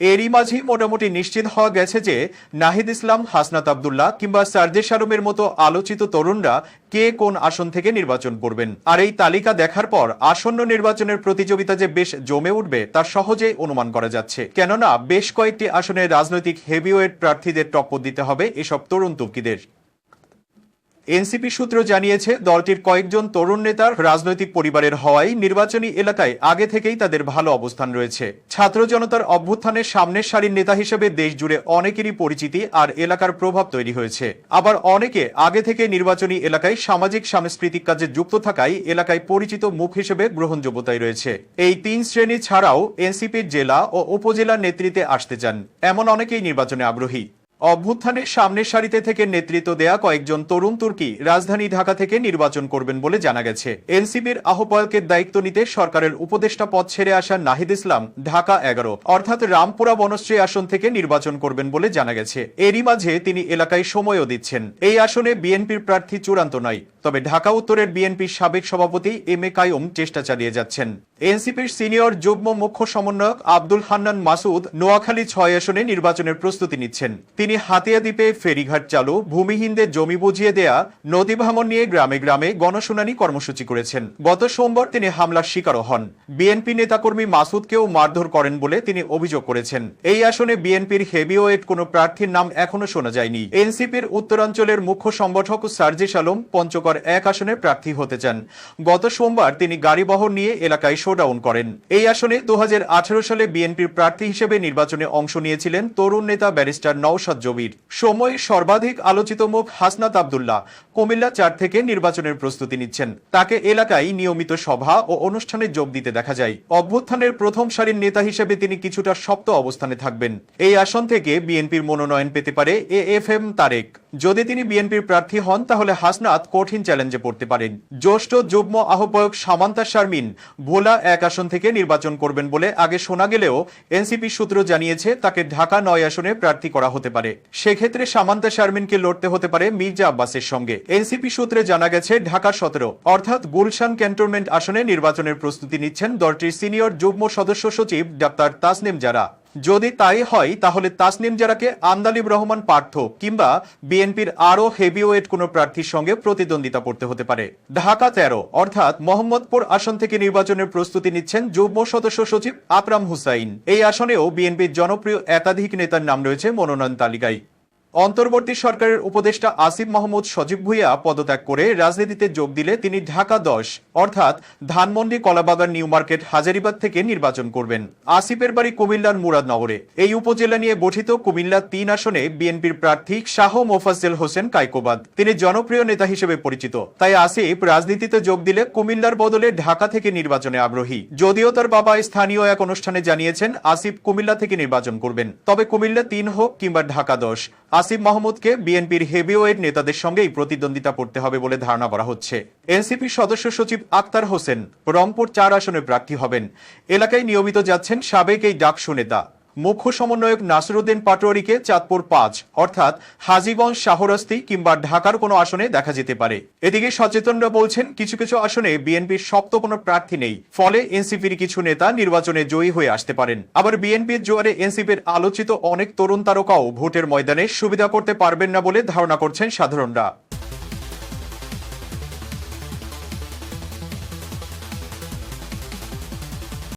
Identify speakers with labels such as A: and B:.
A: এরই মাঝে মোটামুটি নিশ্চিত হওয়া গেছে যে নাহিদ ইসলাম, হাসনাত আবদুল্লাহ কিংবা সার্জে শারুমের মতো আলোচিত তরুণরা কে কোন আসন থেকে নির্বাচন করবেন। আর এই তালিকা দেখার পর আসন্ন নির্বাচনের প্রতিযোগিতা যে বেশ জমে উঠবে তা সহজেই অনুমান করা যাচ্ছে। কেননা বেশ কয়েকটি আসনে রাজনৈতিক হেভিওয়েট প্রার্থীদের টপ্পর দিতে হবে এসব তরুণ তুর্কিদের। এনসিপি সূত্র জানিয়েছে, দলটির কয়েকজন তরুণ নেতার রাজনৈতিক পরিবারের হওয়ায় নির্বাচনী এলাকায় আগে থেকেই তাদের ভালো অবস্থান রয়েছে। ছাত্র জনতার অভ্যুত্থানের সামনের সারির নেতা হিসেবে দেশ জুড়ে অনেকেরই পরিচিতি আর এলাকার প্রভাব তৈরি হয়েছে। আবার অনেকে আগে থেকে নির্বাচনী এলাকায় সামাজিক সাংস্কৃতিক কাজে যুক্ত থাকায় এলাকায় পরিচিত মুখ হিসেবে গ্রহণযোগ্যতায় রয়েছে। এই তিন শ্রেণি ছাড়াও এনসিপির জেলা ও উপজেলার নেতৃত্বে আসতে চান। এমন অনেকেই নির্বাচনে আগ্রহী। অভ্যুত্থানের সামনের সারিতে থেকে নেতৃত্ব দেয়া কয়েকজন তরুণ তুর্কি রাজধানী ঢাকা থেকে নির্বাচন করবেন বলে জানা গেছে। এনসিবির আহ্বায়কের দায়িত্ব নিতে সরকারের উপদেষ্টা পদ ছেড়ে আসা নাহিদ ইসলাম ঢাকা এগারো, অর্থাৎ রামপুরা বনশ্রী আসন থেকে নির্বাচন করবেন বলে জানা গেছে। এরই মাঝে তিনি এলাকায় সময়ও দিচ্ছেন। এই আসনে বিএনপির প্রার্থী চূড়ান্ত নয়। তবে ঢাকা উত্তরের বিএনপির সাবেক সভাপতি এম এ কায়ুম চেষ্টা চালিয়ে যাচ্ছেন। এনসিপির সিনিয়র যুগ্ম মুখ্য সমন্বয়ক আব্দুল হান্নান মাসুদ নোয়াখালী ছয় আসনে নির্বাচনের প্রস্তুতি নিচ্ছেন। তিনি হাতিয়া দ্বীপে ফেরিঘাট চালু ভূমিহীনদের জমি বুঝিয়ে দেয়া, নদী ভাঙন নিয়ে গ্রামে গ্রামে গণশুনানি কর্মসূচি করেছেন। গত সোমবার তিনি হামলার শিকারও হন। বিএনপি নেতাকর্মী মাসুদকেও মারধর করেন বলে তিনি অভিযোগ করেছেন। এই আসনে বিএনপির হেভিওয়েট কোনো প্রার্থীর নাম এখনও শোনা যায়নি। এনসিপির উত্তরাঞ্চলের মুখ্য সংগঠক সার্জিস আলম পঞ্চগড় এক আসনে প্রার্থী হতে চান। গত সোমবার তিনি গাড়িবহর নিয়ে এলাকায় শোডাউন করেন। এই আসনে দু হাজার আঠারো সালে বিএনপির প্রার্থী হিসেবে নির্বাচনে অংশ নিয়েছিলেন তরুণ নেতা ব্যারিস্টার নওশাদ জবির। সময় সর্বাধিক আলোচিত মুখ হাসনাত আবদুল্লাহ। কুমিল্লা চার থেকে নির্বাচনের প্রস্তুতি নিচ্ছেন। তাকে এলাকায় নিয়মিত সভা ও অনুষ্ঠানে যোগ দিতে দেখা যায়। অভ্যুত্থানের প্রথম সারির নেতা হিসেবে তিনি কিছুটা শক্ত অবস্থানে থাকবেন। এই আসন থেকে বিএনপির মনোনয়ন পেতে পারে এ এফ এম তারেক। যদি তিনি বিএনপির প্রার্থী হন, তাহলে হাসনাত কঠিন চ্যালেঞ্জে পড়তে পারেন। জ্যেষ্ঠ যুগ্ম আহ্বায়ক সামান্তা শারমিন ভোলা এক আসন থেকে নির্বাচন করবেন বলে আগে শোনা গেলেও এনসিপি সূত্র জানিয়েছে, তাকে ঢাকা নয় আসনে প্রার্থী করা হতে পারে। সেক্ষেত্রে সামান্তা শারমিনকে লড়তে হতে পারে মির্জা আব্বাসের সঙ্গে। এনসিপি সূত্রে জানা গেছে, ঢাকা সতেরো। অর্থাৎ গুলশান ক্যান্টনমেন্ট আসনে নির্বাচনের প্রস্তুতি নিচ্ছেন দলটির সিনিয়র যুগ্ম সদস্য সচিব ডাক্তার তাসনিম জারা। যদি তাই হয়, তাহলে তাসনিম জারাকে আন্দালিব রহমান পার্থ কিংবা বিএনপির আরও হেভিওয়েট কোনো প্রার্থীর সঙ্গে প্রতিদ্বন্দ্বিতা পড়তে হতে পারে। ঢাকা তেরো, অর্থাৎ মোহাম্মদপুর আসন থেকে নির্বাচনের প্রস্তুতি নিচ্ছেন যুগ্ম সদস্য সচিব আকরাম হুসাইন। এই আসনেও বিএনপির জনপ্রিয় একাধিক নেতার নাম রয়েছে মনোনয়ন তালিকায়। অন্তর্বর্তী সরকারের উপদেষ্টা আসিফ মাহমুদ সজীব ভুইয়া পদত্যাগ করে রাজনীতিতে যোগ দিলে তিনি ঢাকা দশ, অর্থাৎ ধানমন্ডি, কলাবাগান, নিউ মার্কেট, হাজারিবাগ থেকে নির্বাচন করবেন। আসিফের বাড়ি কুমিল্লার মুরাদনগরে। এই উপজেলা নিয়ে গঠিত কুমিল্লা তিন আসনে বিএনপির প্রার্থী শাহ মোফাজ্জেল হোসেন কাইকোবাদ। তিনি জনপ্রিয় নেতা হিসেবে পরিচিত। তাই আসিফ রাজনীতিতে যোগ দিলে কুমিল্লার বদলে ঢাকা থেকে নির্বাচনে আগ্রহী। যদিও তার বাবা স্থানীয় এক অনুষ্ঠানে জানিয়েছেন, আসিফ কুমিল্লা থেকে নির্বাচন করবেন। তবে কুমিল্লা তিন হোক কিংবা ঢাকা দশ আসিফ মাহমুদকে বিএনপির হেভিওয়েট নেতাদের সঙ্গেই প্রতিদ্বন্দ্বিতা করতে হবে বলে ধারণা করা হচ্ছে। এনসিপির সদস্য সচিব আক্তার হোসেন রংপুর চার আসনে প্রার্থী হবেন। এলাকায় নিয়মিত যাচ্ছেন সাবেক এই ডাকসু নেতা। মুখ্য সমন্বয়ক নাসিরুদ্দিন পাটোয়ারিকে চাঁদপুর পাঁচ, অর্থাৎ হাজীগঞ্জ, শাহরাস্তি কিংবা ঢাকার কোনো আসনে দেখা যেতে পারে। এদিকে সচেতনরা বলছেন, কিছু কিছু আসনে বিএনপির শক্ত কোনো প্রার্থী নেই, ফলে এনসিপির কিছু নেতা নির্বাচনে জয়ী হয়ে আসতে পারেন। আবার বিএনপির জোয়ারে এনসিপির আলোচিত অনেক তরুণ তারকাও ভোটের ময়দানে সুবিধা করতে পারবেন না বলে ধারণা করছেন সাধারণরা।